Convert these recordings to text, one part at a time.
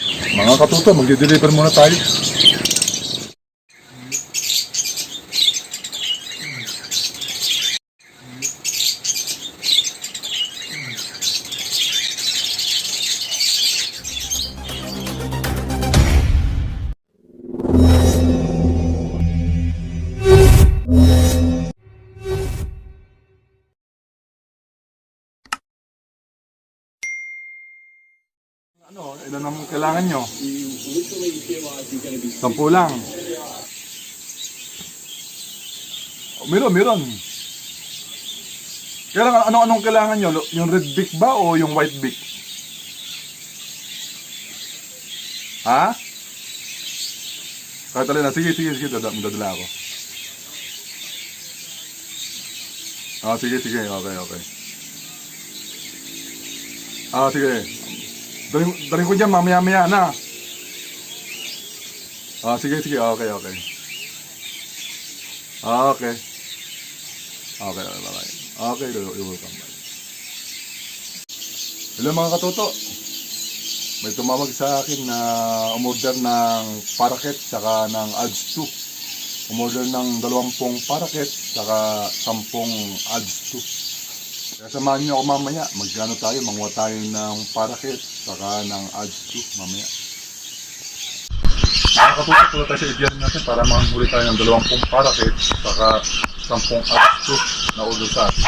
Mga katuto, magde-deliver muna tayo. Ano, ilan ang kailangan nyo? Sampu lang. Oh, meron, meron. Kailangan, ano, anong kailangan nyo? Yung red beak ba o yung white beak? Ha? Kahit alin na. Sige, sige, sige. Dada, dadala ako. Ah, sige, sige. Okay, okay. Ah, sige. Daling, daling ko dyan, mamaya-maya na. Ah, sige, sige. Okay, okay. Ah, okay. Okay, okay, bye. Okay, you're welcome. Bye. Hello mga katuto. May tumawag sa akin na umorder ng paraket saka ng ads 2. Umorder ng 20 paraket saka 10 ads 2. Kaya samahan niyo ako mamaya. Magkano tayo? Manguha tayo ng paraket saka ng ads 2 mamaya. Nakakatutok pala tayo sa ibyan natin para makahuli tayo ng 20 paraket saka 10 ads 2 na order sa atin.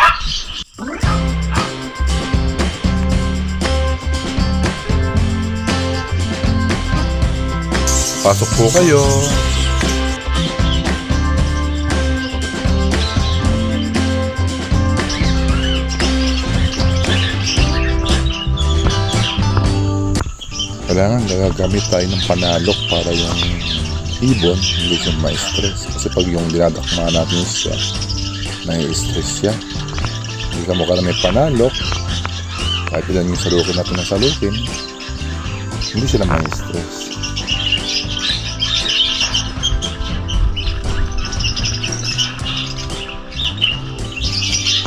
Pasok po kayo. Kailangan gagagamit tayo ng panalok para yung ibon hindi siya ma-stress. Kasi pag yung dinadakma natin siya, nai-stress siya. Hindi ka mukha na may panalok, kahit ilan yung salukin natin na salukin, hindi sila ma-stress.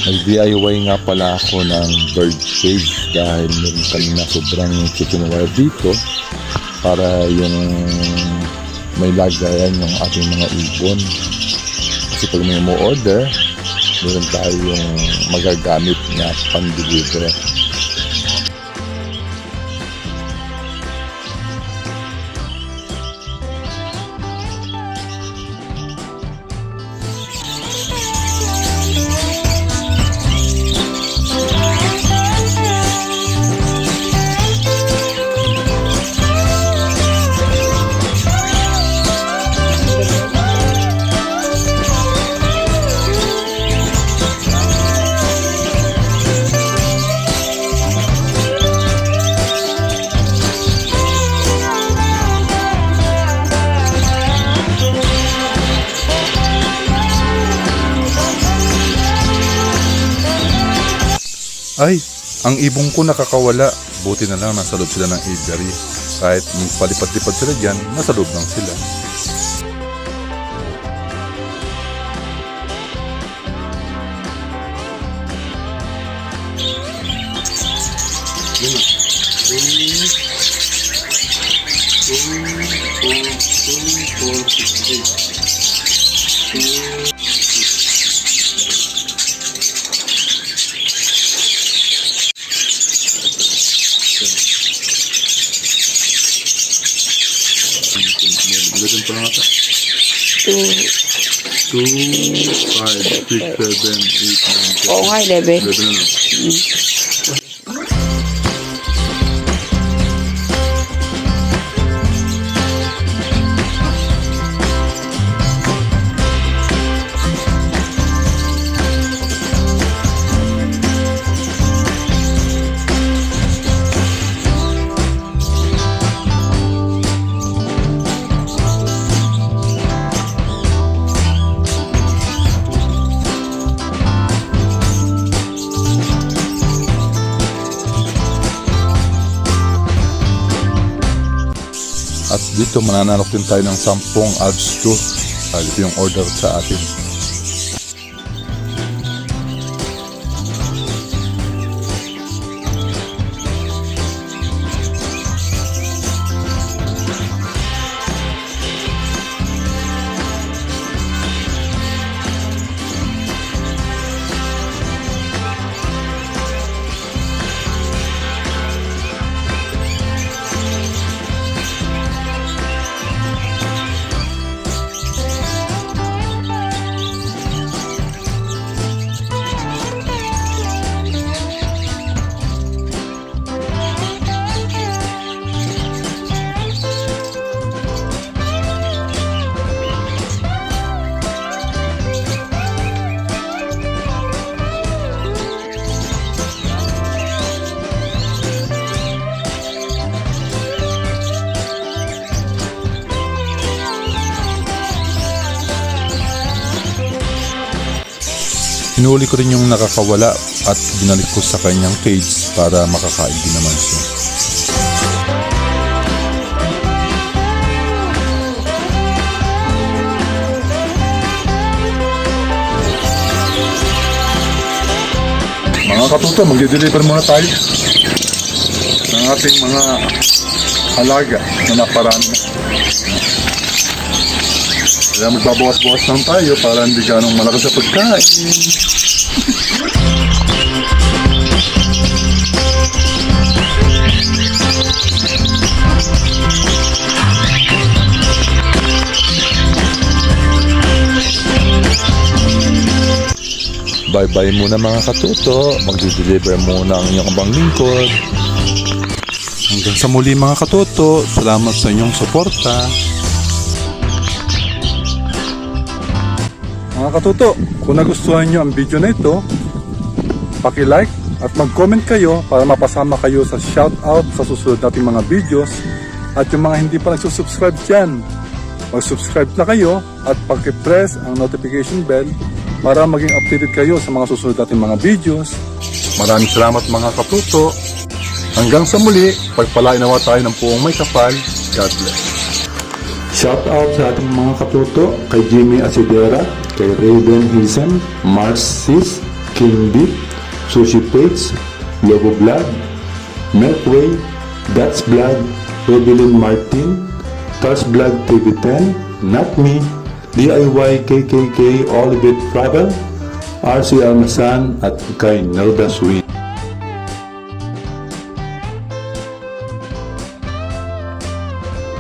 Nag-DIY nga pala ako ng bird cage dahil meron kami na sobrang chicken wire dito para yung may lagayan yung ating mga ibon. Kasi pag may mo order, meron tayo yung magagamit na pan-deliver. Ay, ang ibong ko nakakawala. Buti na lang nasa loob sila ng aviary. Kahit palipad-lipad sila dyan, nasa loob lang sila. Goosebumps. Oh, hi, Debbie. Dito mananalok din tayo ng 10 ads to. Ah, ito yung order sa atin. Hinuli ko rin yung nakakawala at binalik ko sa kanyang cage para makakain din naman siya. Mga katuto, magde-deliver muna tayo ng ating mga alaga na naparami na. Kaya magbabawas-bawas lang tayo para hindi ganong malakas sa pagkain. Bye-bye muna mga katuto. Magdi-deliver muna ang inyong abang lingkod. Hanggang sa muli mga katuto. Salamat sa inyong suporta. Mga katuto, kung nagustuhan nyo ang video na ito, paki-like at mag-comment kayo para mapasama kayo sa shoutout sa susunod nating mga videos at yung mga hindi pa nagsusubscribe dyan, mag-subscribe na kayo at paki-press ang notification bell para maging updated kayo sa mga susunod nating mga videos. Maraming salamat mga katuto. Hanggang sa muli, pagpalain nawa tayo ng puong may kapal. God bless. Shout out sa ating mga katuto kay Jimmy Asidera, kay Raven Hisen, Mars Sis, King Beat, Sushi Page, Logo Vlog, Milkway, That's Vlog, Evelyn Martin, Tars Vlog TV10, Not Me, DIY KKK Olivet Travel, RC Almasan at kay Nelda Swin.